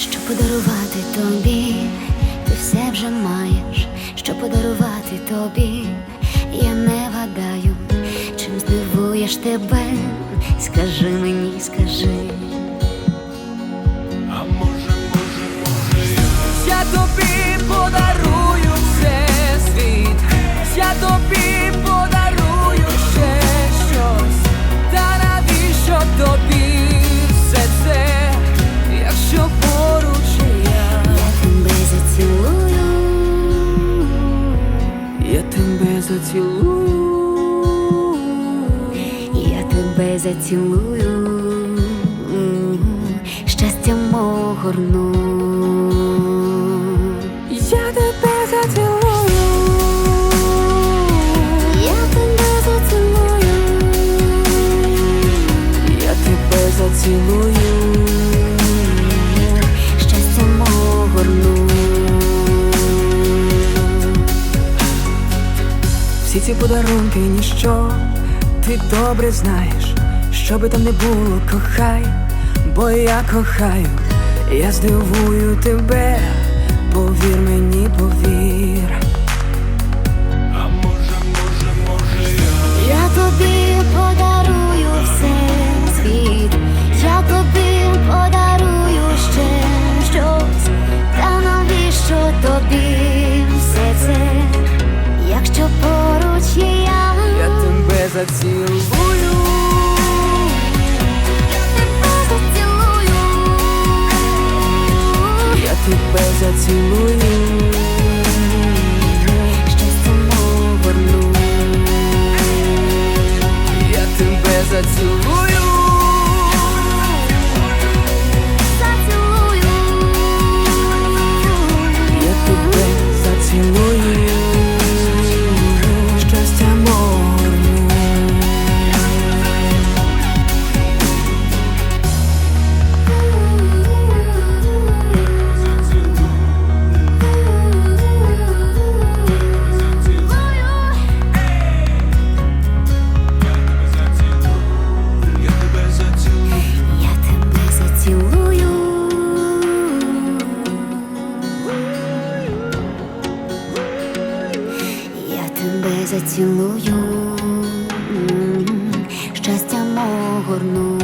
що подарувати тобі, ти все вже маєш, що подарувати тобі, я не гадаю, чим здивуєш тебе, скажи мені, скажи. Зацілую, я тебе зацілую, щастям огорну. Ці подарунки ніщо, ти добре знаєш, що би там не було, кохай, бо я кохаю, я здивую тебе, повір мені, повір. Зацілую, я тебе зацілую, зацілую, щастя огорну.